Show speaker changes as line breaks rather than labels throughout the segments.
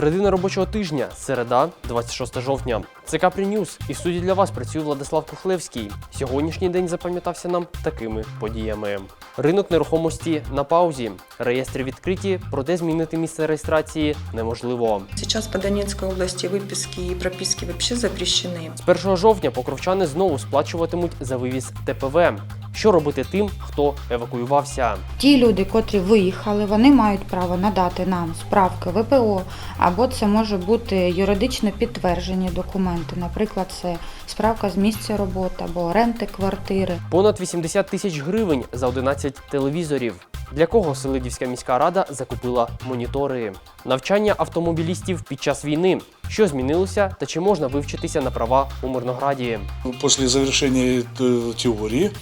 Середина робочого тижня, середа, 26 жовтня. Це Капрі Ньюс. І в суді для вас працює Владислав Кухлевський. Сьогоднішній день запам'ятався нам такими подіями. Ринок нерухомості на паузі. Реєстри відкриті, проте змінити місце реєстрації неможливо.
Сейчас по Донецкой области выписки и прописки вообще запрещены.
З 1 жовтня покровчани знову сплачуватимуть за вивіз ТПВ. Що робити тим, хто евакуювався?
Ті люди, котрі виїхали, вони мають право надати нам справки ВПО, або це може бути юридично підтверджені документи. Наприклад, це справка з місця роботи або оренди квартири.
Понад 80 тисяч гривень за 11 телевізорів. Для кого Селидівська міська рада закупила монітори? Навчання автомобілістів під час війни. Що змінилося та чи можна вивчитися на права у Мирнограді?
После завершения э, теории э, ч-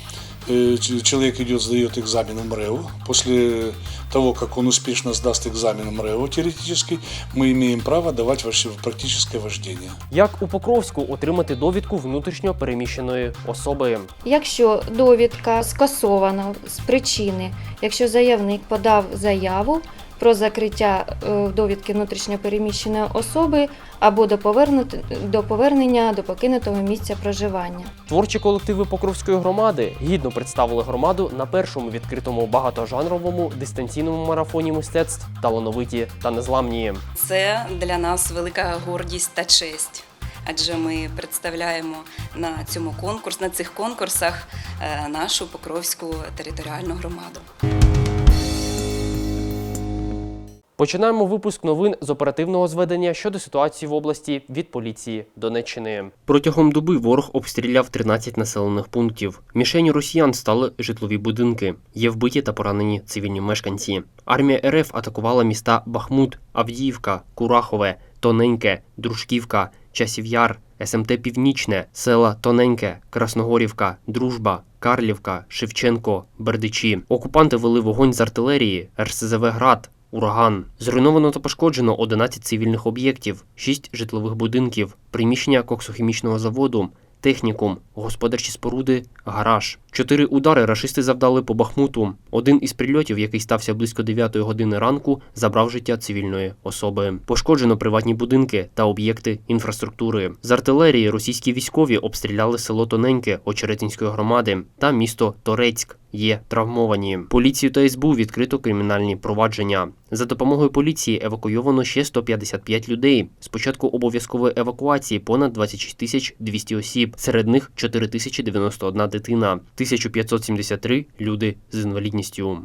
человек идет, сдает экзамен в МРЭО. После того, как он успешно сдаст экзамен в МРЭО теоретический, мы имеем право давать ваше практическое вождение.
Як у Покровську отримати довідку внутрішньо переміщеної особи?
Якщо довідка скасована з причини, якщо заявник подав заяву про закриття е, довідки внутрішньопереміщеної особи або до, повернути, до повернення до покинутого місця проживання.
Творчі колективи Покровської громади гідно представили громаду на першому відкритому багатожанровому дистанційному марафоні мистецтв талановиті та незламні.
Це для нас велика гордість та честь. Адже ми представляємо на цьому конкурс, на цих конкурсах е, нашу Покровську територіальну громаду.
Починаємо випуск новин з оперативного зведення щодо ситуації в області від поліції Донеччини. Протягом доби ворог обстріляв 13 населених пунктів. Мішенью росіян стали житлові будинки. Є вбиті та поранені цивільні мешканці. Армія РФ атакувала міста Бахмут, Авдіївка, Курахове, Тоненьке, Дружківка, Часів Яр, СМТ Північне, села Тоненьке, Красногорівка, Дружба, Карлівка, Шевченко, Бердичі. Окупанти вели вогонь з артилерії, РСЗВ Град, Ураган. Зруйновано та пошкоджено 11 цивільних об'єктів, 6 житлових будинків, приміщення коксохімічного заводу, технікум, господарчі споруди, гараж. Чотири удари рашисти завдали по Бахмуту. Один із прильотів, який стався близько 9 години ранку, забрав життя цивільної особи. Пошкоджено приватні будинки та об'єкти інфраструктури. З артилерії російські військові обстріляли село Тоненьке Очеретинської громади та місто Торецьк. Є травмовані. Поліцію та СБУ відкрито кримінальні провадження. За допомогою поліції евакуйовано ще 155 людей. З початку обов'язкової евакуації понад 26 тисяч 200 осіб. Серед них 4091 дитина, 1573 люди з інвалідністю.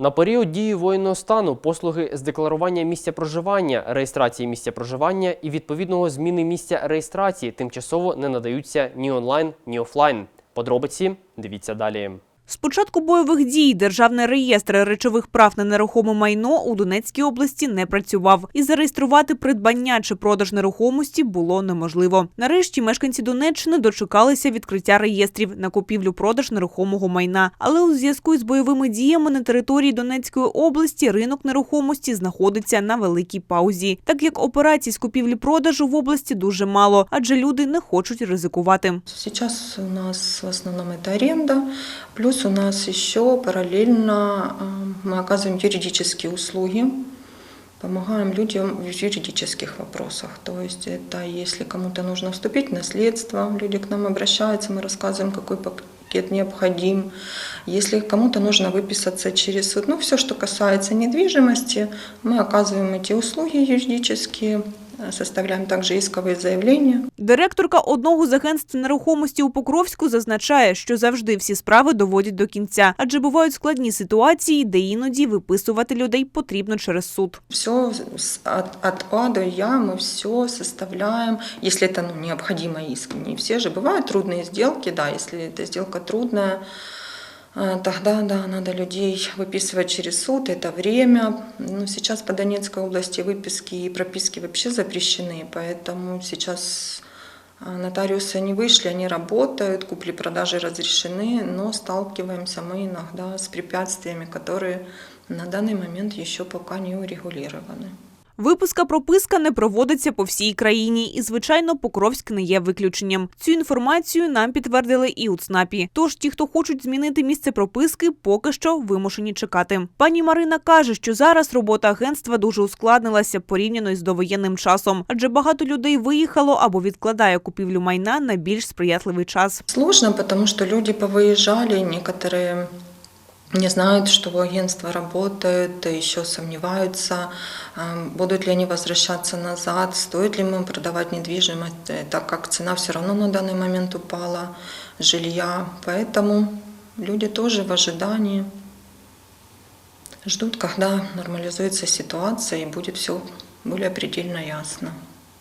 На період дії воєнного стану послуги з декларування місця проживання, реєстрації місця проживання і відповідного зміни місця реєстрації тимчасово не надаються ні онлайн, ні офлайн. Подробиці дивіться далі.
З початку бойових дій державний реєстр речових прав на нерухоме майно у Донецькій області не працював, і зареєструвати придбання чи продаж нерухомості було неможливо. Нарешті мешканці Донеччини дочекалися відкриття реєстрів на купівлю-продаж нерухомого майна. Але у зв'язку із бойовими діями на території Донецької області ринок нерухомості знаходиться на великій паузі, так як операцій з купівлі-продажу в області дуже мало, адже люди не хочуть ризикувати.
Сейчас у нас в основном это аренда, плюс у нас еще параллельно э, мы оказываем юридические услуги, помогаем людям в юридических вопросах. То есть это если кому-то нужно вступить в наследство, люди к нам обращаются, мы рассказываем, какой пакет необходим. Если кому-то нужно выписаться через суд, ну все, что касается недвижимости, мы оказываем эти услуги юридические, составляем также исковые заявления.
Директорка одного з агентств нерухомості у Покровську зазначає, що завжди всі справи доводять до кінця, адже бувають складні ситуації, де іноді виписувати людей потрібно через суд.
Все от, от А до Я мы все составляем, если это ну, необходимо искренне. Все же бывают трудные сделки, да, если эта сделка трудная, э, тогда да, надо людей выписывать через суд, это время. Но сейчас по Донецкой области выписки и прописки вообще запрещены, поэтому сейчас э, нотариусы не вышли, они работают, купли-продажи разрешены, но сталкиваемся мы иногда с препятствиями, которые на данный момент еще пока не урегулированы.
Випуска прописка не проводиться по всій країні, і звичайно, Покровськ не є виключенням. Цю інформацію нам підтвердили і у ЦНАПі. Тож ті, хто хочуть змінити місце прописки, поки що вимушені чекати. Пані Марина каже, що зараз робота агентства дуже ускладнилася порівняно із довоєнним часом, адже багато людей виїхало або відкладає купівлю майна на більш сприятливий час.
Сложно, потому что люди повыезжали, некоторые не знают, что агентство работает, еще сомневаются, а, будут ли они возвращаться назад, стоит ли им продавать недвижимость, э, так как цена все равно на данный момент упала жилья. Поэтому люди тоже в ожидании ждут, когда нормализуется ситуация и будет все более предельно ясно.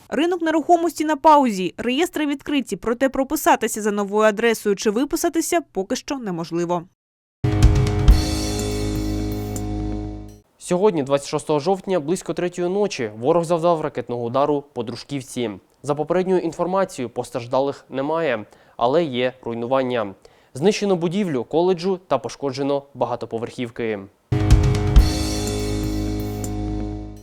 Ринок нерухомості на паузі, реєстри відкриті, проте прописатися за новою адресою чи виписатися поки що неможливо.
Сьогодні, 26 жовтня, близько третьої ночі, ворог завдав ракетного удару по Дружківці. За попередньою інформацією, постраждалих немає, але є руйнування. Знищено будівлю коледжу та пошкоджено багатоповерхівки.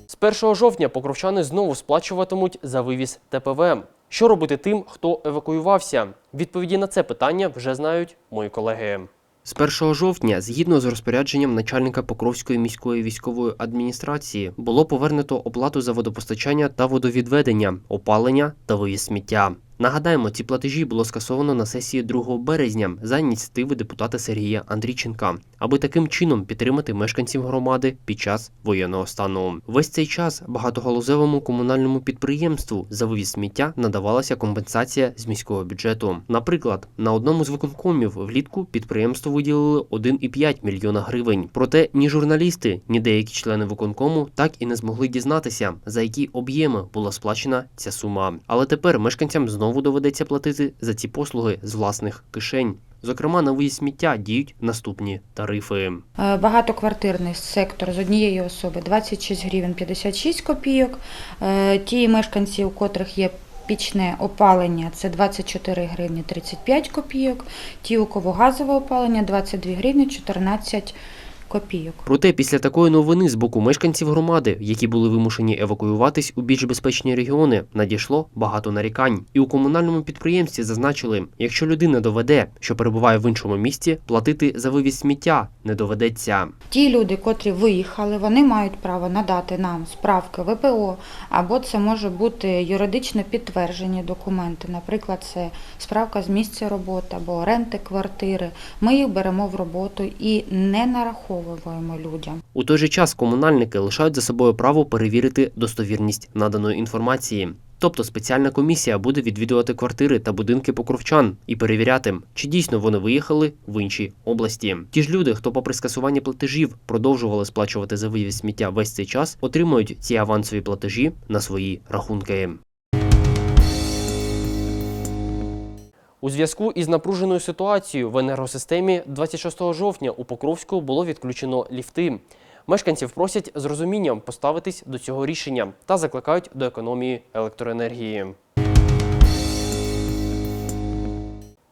З 1 жовтня покровчани знову сплачуватимуть за вивіз ТПВ. Що робити тим, хто евакуювався? Відповіді на це питання вже знають мої колеги. З 1 жовтня, згідно з розпорядженням начальника Покровської міської військової адміністрації, було повернуто оплату за водопостачання та водовідведення, опалення та вивіз сміття. Нагадаємо, ці платежі було скасовано на сесії 2 березня за ініціативи депутата Сергія Андрійченка, аби таким чином підтримати мешканців громади під час воєнного стану. Весь цей час багатогалузевому комунальному підприємству за вивіз сміття надавалася компенсація з міського бюджету. Наприклад, на одному з виконкомів влітку підприємству виділили 1,5 мільйона гривень. Проте ні журналісти, ні деякі члени виконкому так і не змогли дізнатися, за які об'єми була сплачена ця сума. Але тепер мешканцям знову доведеться платити за ці послуги з власних кишень. Зокрема, на виїзд сміття діють наступні тарифи.
Е, Багатоквартирний сектор з однієї особи 26 гривень 56 копійок. Е, Ті мешканці, у котрих є пічне опалення, це 24 гривні 35 копійок. Ті, у кого газове опалення, 22 гривні 14 копійок.
Проте після такої новини з боку мешканців громади, які були вимушені евакуюватись у більш безпечні регіони, надійшло багато нарікань. І у комунальному підприємстві зазначили, якщо людина доведе, що перебуває в іншому місті, платити за вивіз сміття не доведеться.
Ті люди, котрі виїхали, вони мають право надати нам справки ВПО, або це може бути юридично підтверджені документи. Наприклад, це справка з місця роботи або оренди квартири. Ми їх беремо в роботу і не нараховуємо людям.
У той же час комунальники лишають за собою право перевірити достовірність наданої інформації. Тобто спеціальна комісія буде відвідувати квартири та будинки покровчан і перевіряти, чи дійсно вони виїхали в інші області. Ті ж люди, хто попри скасування платежів продовжували сплачувати за вивіз сміття весь цей час, отримують ці авансові платежі на свої рахунки. У зв'язку із напруженою ситуацією в енергосистемі 26 жовтня у Покровську було відключено ліфти. Мешканців просять з розумінням поставитись до цього рішення та закликають до економії електроенергії.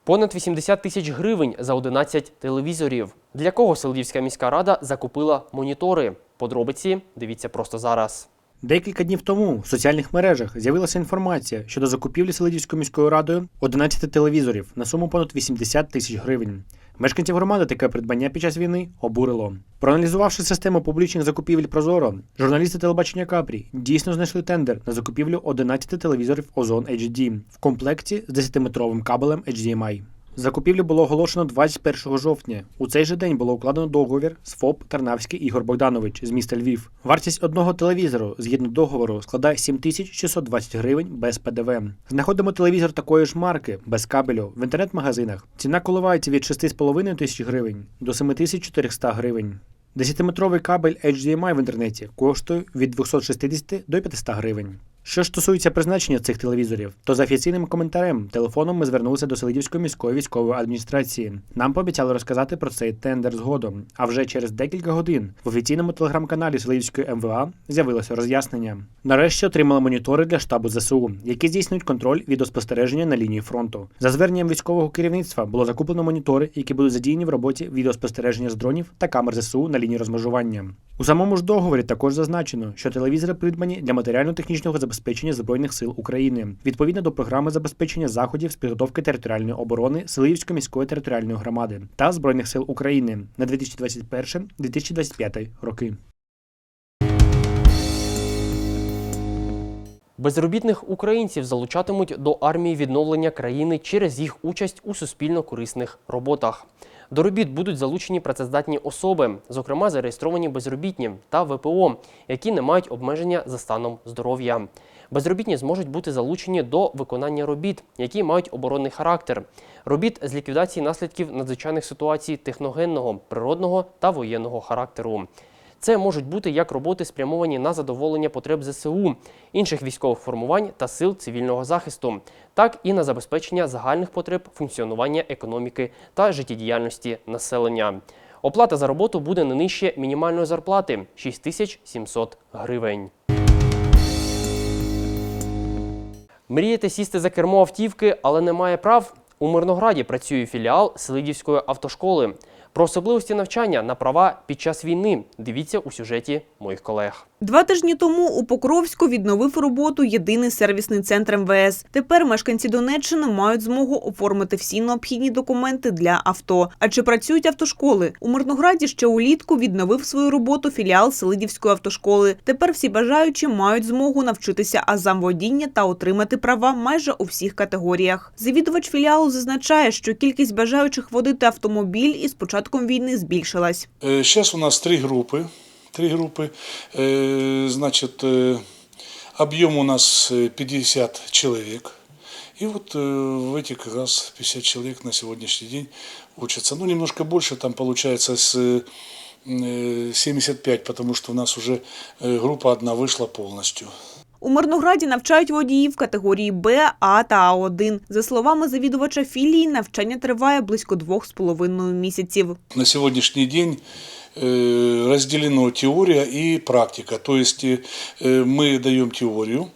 Понад 80 тисяч гривень за 11 телевізорів. Для кого Селдівська міська рада закупила монітори? Подробиці дивіться просто зараз.
Декілька днів тому в соціальних мережах з'явилася інформація щодо закупівлі Селидівською міською радою 11 телевізорів на суму понад 80 тисяч гривень. Мешканців громади таке придбання під час війни обурило. Проаналізувавши систему публічних закупівель Прозоро, журналісти телебачення Капрі дійсно знайшли тендер на закупівлю 11 телевізорів Озон HD в комплекті з 10-метровим кабелем HDMI. Закупівлю було оголошено 21 жовтня. У цей же день було укладено договір з ФОП Тарнавський Ігор Богданович з міста Львів. Вартість одного телевізору згідно договору складає 7620 гривень без ПДВ. Знаходимо телевізор такої ж марки без кабелю в інтернет-магазинах. Ціна коливається від 6,5 тисяч гривень до 7400 гривень. 10-метровий кабель HDMI в інтернеті коштує від 260 до 500 гривень. Що стосується призначення цих телевізорів, то за офіційним коментарем телефоном ми звернулися до Селидівської міської військової адміністрації. Нам пообіцяли розказати про цей тендер згодом. А вже через декілька годин в офіційному телеграм-каналі Селидівської МВА з'явилося роз'яснення. Нарешті отримали монітори для штабу ЗСУ, які здійснюють контроль відеоспостереження на лінії фронту. За зверненням військового керівництва було закуплено монітори, які будуть задіяні в роботі відеоспостереження з дронів та камер ЗСУ на лінії розмежування. У самому ж договорі також зазначено, що телевізори придбані для матеріально-технічного забезпечення збройних сил України відповідно до програми забезпечення заходів з підготовки територіальної оборони Селиївської міської територіальної громади та збройних сил України на 2021-2025 роки.
Безробітних українців залучатимуть до армії відновлення країни через їх участь у суспільно-корисних роботах. До робіт будуть залучені працездатні особи, зокрема зареєстровані безробітні та ВПО, які не мають обмеження за станом здоров'я. Безробітні зможуть бути залучені до виконання робіт, які мають оборонний характер, робіт з ліквідації наслідків надзвичайних ситуацій техногенного, природного та воєнного характеру. Це можуть бути як роботи, спрямовані на задоволення потреб ЗСУ, інших військових формувань та сил цивільного захисту, так і на забезпечення загальних потреб функціонування економіки та життєдіяльності населення. Оплата за роботу буде не нижче мінімальної зарплати 6700 гривень. Мрієте сісти за кермо автівки, але немає прав? У Мирнограді працює філіал Селидівської автошколи. Про особливості навчання на права під час війни дивіться у сюжеті моїх колег.
Два тижні тому у Покровську відновив роботу єдиний сервісний центр МВС. Тепер мешканці Донеччини мають змогу оформити всі необхідні документи для авто. А чи працюють автошколи? У Мирнограді ще улітку відновив свою роботу філіал Селидівської автошколи. Тепер всі бажаючі мають змогу навчитися азам водіння та отримати права майже у всіх категоріях. Завідувач філіалу зазначає, що кількість бажаючих водити автомобіль із початком війни збільшилась.
Сейчас у нас три группы Три группы. Э, Значит, э, объем у нас э, 50 человек. И вот э, в этих как раз 50 человек на сегодняшний день учатся. Ну, немножко больше, там получается с э, э, 75, потому что у нас уже э, группа одна вышла полностью.
У Мирнограді навчають водіїв категорії Б, А та А1. За словами завідувача філії, навчання триває близько двох з половиною місяців.
На сегодняшний день э, разделено теория и практика. То есть э, мы даем теорию.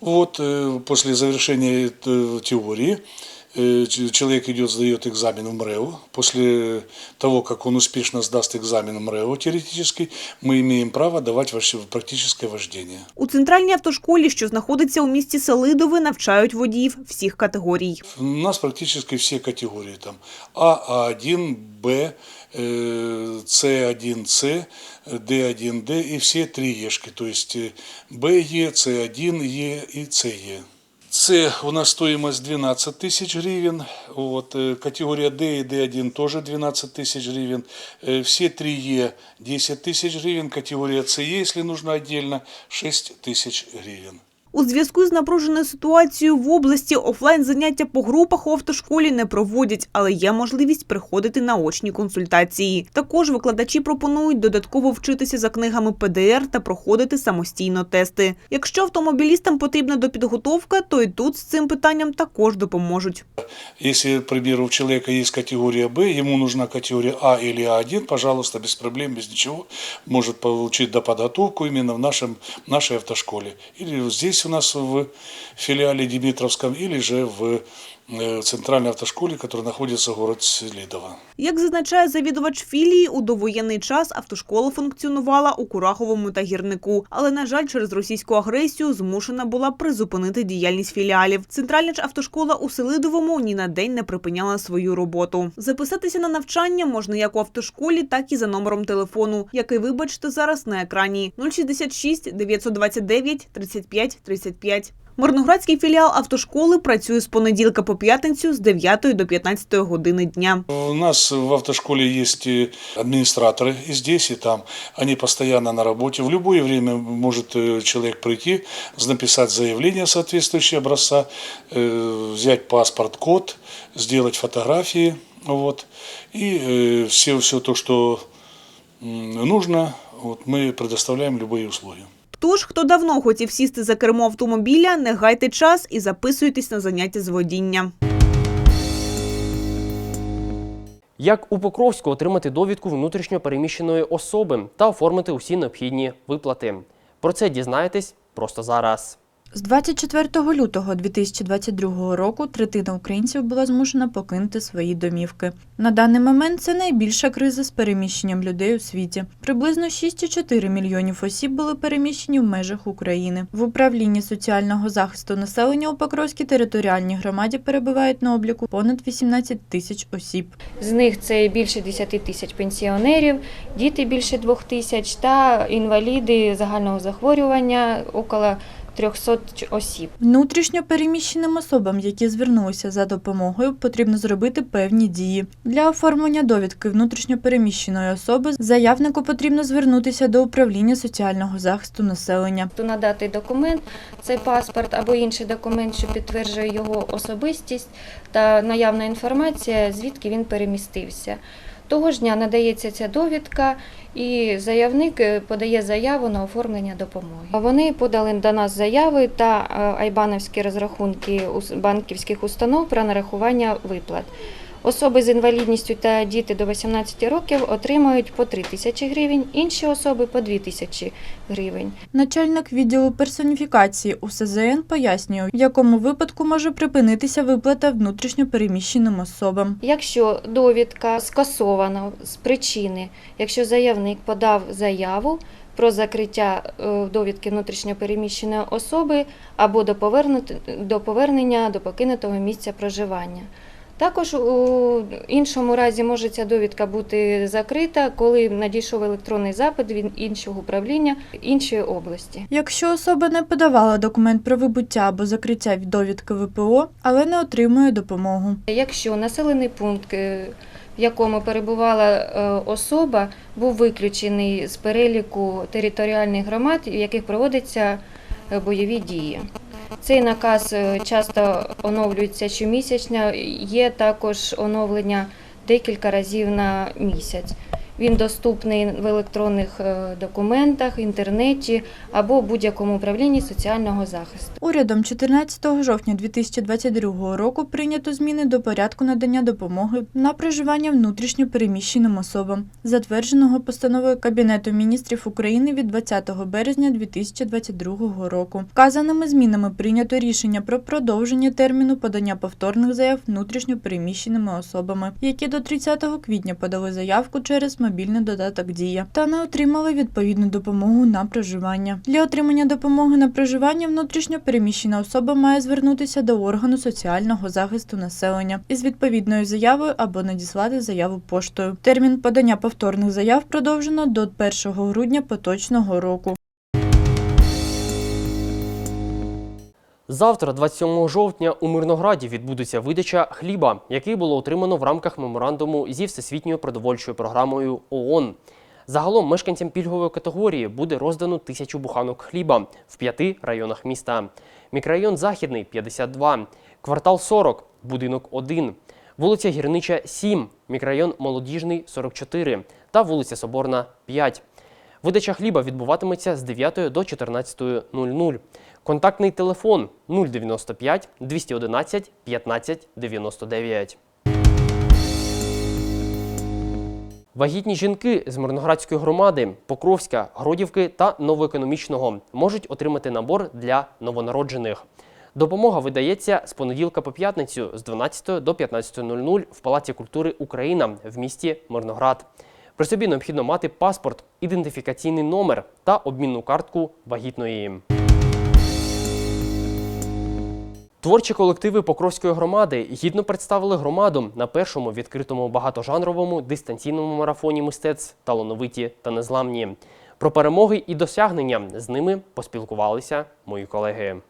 Вот э, после завершения э, теории э, ч- человек идет, сдает экзамен в МРЭО. После того, как он успешно сдаст экзамен в МРЭО теоретический, мы имеем право давать вож- практическое вождение.
У центральній автошколі, що знаходиться у місті Селидове, навчають водіїв всіх категорій.
У нас практически все категории там А, А1, Б, э, С1С, Д1Д и все три Ешки, то есть э, БЕ, С1, Е и СЕ. С у нас стоимость 12 тысяч гривен, вот, э, категория Д и Д1 тоже 12 тысяч гривен, Э, все три Е 10 тысяч гривен, категория СЕ, если нужно отдельно, 6 тысяч гривен.
У зв'язку з напруженою ситуацією в області офлайн заняття по групах у автошколі не проводять, але є можливість приходити на очні консультації. Також викладачі пропонують додатково вчитися за книгами ПДР та проходити самостійно тести. Якщо автомобілістам потрібна допідготовка, то і тут з цим питанням також допоможуть.
Если, к примеру, у человека есть категория Б, ему нужна категория А или А1, пожалуйста, без проблем, без ничего, может получить доподготовку именно в нашем, нашей автошколе. Или здесь у нас в филиале Димитровском, или же в центральной автошколе, которая находится в городе Селидово.
Як зазначає завідувач філії, у довоєнний час автошкола функціонувала у Кураховому та Гірнику, але на жаль, через російську агресію змушена була призупинити діяльність філіалів. Центральна ж автошкола у Селидовому ні на день не припиняла свою роботу. Записатися на навчання можна як у автошколі, так і за номером телефону, який ви бачите зараз на екрані 066 929 35 35. Мирноградський філіал автошколи працює з понеділка по п'ятницю з 9 до 15 години дня.
У нас в автошколе есть э, администраторы и здесь, и там. Они постоянно на работе. В любое время может э, человек прийти, написать заявление соответствующее образца, э, взять паспорт, код, сделать фотографии. Вот. И э, все, все то, что м, нужно, вот, мы предоставляем любые условия.
Тож, хто давно хотів сісти за кермо автомобіля, не гайте час і записуйтесь на заняття з водіння.
Як у Покровську отримати довідку внутрішньо переміщеної особи та оформити усі необхідні виплати. Про це дізнаєтесь просто зараз.
З 24 лютого 2022 року третина українців була змушена покинути свої домівки. На даний момент це найбільша криза з переміщенням людей у світі. Приблизно 6,4 мільйонів осіб були переміщені в межах України. В управлінні соціального захисту населення у Покровській територіальній громаді перебувають на обліку понад 18 тисяч осіб.
З них це більше 10 тисяч пенсіонерів, діти більше 2 тисяч та інваліди загального захворювання около 300 осіб.
Внутрішньо переміщеним особам, які звернулися за допомогою, потрібно зробити певні дії. Для оформлення довідки внутрішньо переміщеної особи заявнику потрібно звернутися до управління соціального захисту населення.
Надати документ, це паспорт або інший документ, що підтверджує його особистість та наявна інформація, звідки він перемістився. Того ж дня надається ця довідка, і заявник е, подає заяву на оформлення допомоги. Вони подали до нас заяви та е, айбановські розрахунки банківських установ про нарахування виплат. Особи з інвалідністю та діти до 18 років отримають по 3 тисячі гривень, інші особи по 2 тисячі гривень.
Начальник відділу персоніфікації УСЗН пояснює, в якому випадку може припинитися виплата внутрішньо переміщеним особам.
Якщо довідка скасована з причини, якщо заявник подав заяву про закриття е, довідки внутрішньопереміщеної особи або до повернення до покинутого місця проживання. Також у іншому разі може ця довідка бути закрита, коли надійшов електронний запит від іншого управління іншої області.
Якщо особа не подавала документ про вибуття або закриття від довідки ВПО, але не отримує допомогу.
Якщо населений пункт, е, в якому перебувала е, особа, був виключений з переліку територіальних громад, в яких проводяться е, бойові дії. Цей наказ е, часто оновлюється щомісячно, є також оновлення декілька разів на місяць. Він доступний в електронних е, документах, інтернеті або будь-якому управлінні соціального захисту.
Урядом 14 жовтня 2022 року прийнято зміни до порядку надання допомоги на проживання внутрішньо переміщеним особам, затвердженого постановою Кабінету міністрів України від 20 березня 2022 року. Вказаними змінами прийнято рішення про продовження терміну подання повторних заяв внутрішньо переміщеними особами, які до 30 квітня подали заявку через мобільний додаток Дія та не отримали відповідну допомогу на проживання. Для отримання допомоги на проживання внутрішньо переміщена особа має звернутися до органу соціального захисту населення із відповідною заявою або надіслати заяву поштою. Термін подання повторних заяв продовжено до 1 грудня поточного року.
Завтра, 27 жовтня, у Мирнограді відбудеться видача хліба, який було отримано в рамках меморандуму зі Всесвітньою продовольчою програмою ООН. Загалом мешканцям пільгової категорії буде роздано тисячу буханок хліба в п'яти районах міста. Мікрорайон Західний 52, квартал 40, будинок 1, вулиця Гірнича 7, мікрорайон Молодіжний 44 та вулиця Соборна 5. Видача хліба відбуватиметься з 9 до 14.00. Контактний телефон 095 211 15 99. Вагітні жінки з Мирноградської громади, Покровська, Гродівки та Новоекономічного можуть отримати набор для новонароджених. Допомога видається з понеділка по п'ятницю з 12 до 15.00 в Палаці культури Україна в місті Мирноград. При собі необхідно мати паспорт, ідентифікаційний номер та обмінну картку вагітної. Творчі колективи Покровської громади гідно представили громаду на першому відкритому багатожанровому дистанційному марафоні мистецтв талановиті та незламні. Про перемоги і досягнення з ними поспілкувалися мої колеги.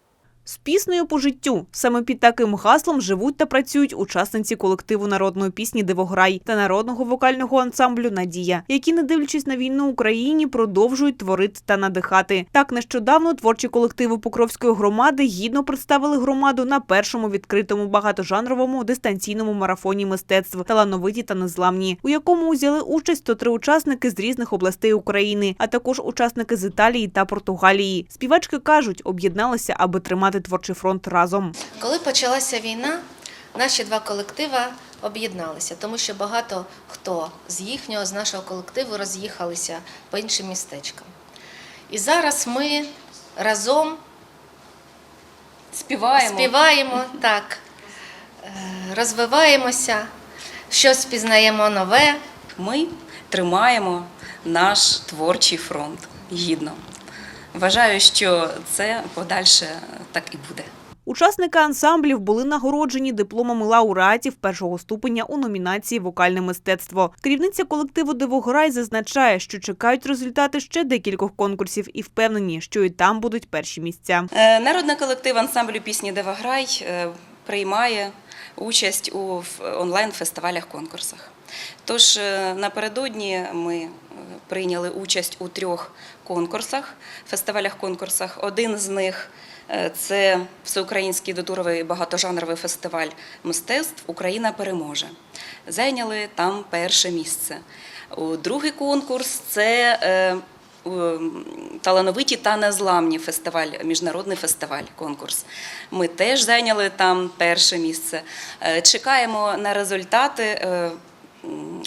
З піснею по життю саме під таким гаслом живуть та працюють учасниці колективу народної пісні Дивограй та народного вокального ансамблю Надія, які, не дивлячись на війну Україні, продовжують творити та надихати. Так нещодавно творчі колективи Покровської громади гідно представили громаду на першому відкритому багатожанровому дистанційному марафоні мистецтв талановиті та незламні, у якому взяли участь 103 учасники з різних областей України, а також учасники з Італії та Португалії. Співачки кажуть, об'єдналися, аби тримати творчий фронт разом.
Коли почалася війна, наші два колективи об'єдналися, тому що багато хто з їхнього, з нашого колективу роз'їхалися по іншим містечкам. І зараз ми разом
Співаємо.
співаємо, так, е, розвиваємося, щось пізнаємо нове.
Ми тримаємо наш творчий фронт гідно. Вважаю, що це подальше так і буде.
Учасники ансамблів були нагороджені дипломами лауреатів першого ступеня у номінації Вокальне мистецтво. Керівниця колективу Дивограй зазначає, що чекають результати ще декількох конкурсів і впевнені, що і там будуть перші місця.
Е, Народний колектив ансамблю пісні Деваграй е, приймає участь у онлайн-фестивалях конкурсах. Тож е, напередодні ми прийняли участь у трьох конкурсах, фестивалях-конкурсах. Один з них е, це всеукраїнський дотуровий багатожанровий фестиваль мистецтв Україна переможе. Зайняли там перше місце. Другий конкурс це е, талановиті та незламні фестиваль, міжнародний фестиваль, конкурс. Ми теж зайняли там перше місце. Е, Чекаємо на результати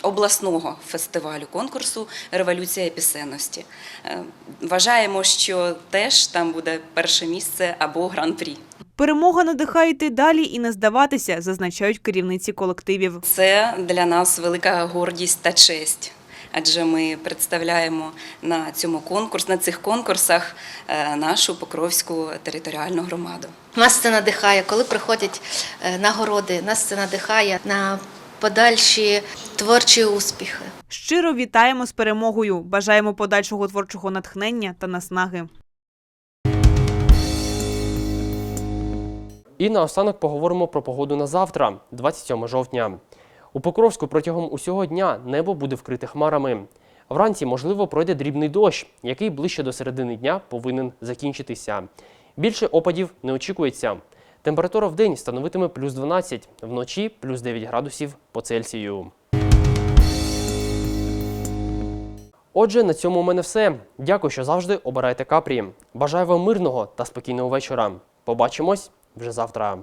обласного фестивалю конкурсу Революція пісенності. Е, Вважаємо, що теж там буде перше місце або гран-прі.
Перемога надихає йти далі і не здаватися, зазначають керівниці колективів.
Це для нас велика гордість та честь. Адже ми представляємо на цьому конкурс, на цих конкурсах е, нашу Покровську територіальну громаду.
Нас це надихає, коли приходять е, нагороди, нас це надихає на подальші творчі успіхи.
Щиро вітаємо з перемогою. Бажаємо подальшого творчого натхнення та наснаги.
І наостанок поговоримо про погоду на завтра, 27 жовтня. У Покровську протягом усього дня небо буде вкрите хмарами. Вранці, можливо, пройде дрібний дощ, який ближче до середини дня повинен закінчитися. Більше опадів не очікується. Температура в день становитиме плюс 12, вночі плюс 9 градусів по Цельсію. Отже, на цьому у мене все. Дякую, що завжди обирайте капрі. Бажаю вам мирного та спокійного вечора. Побачимось вже завтра.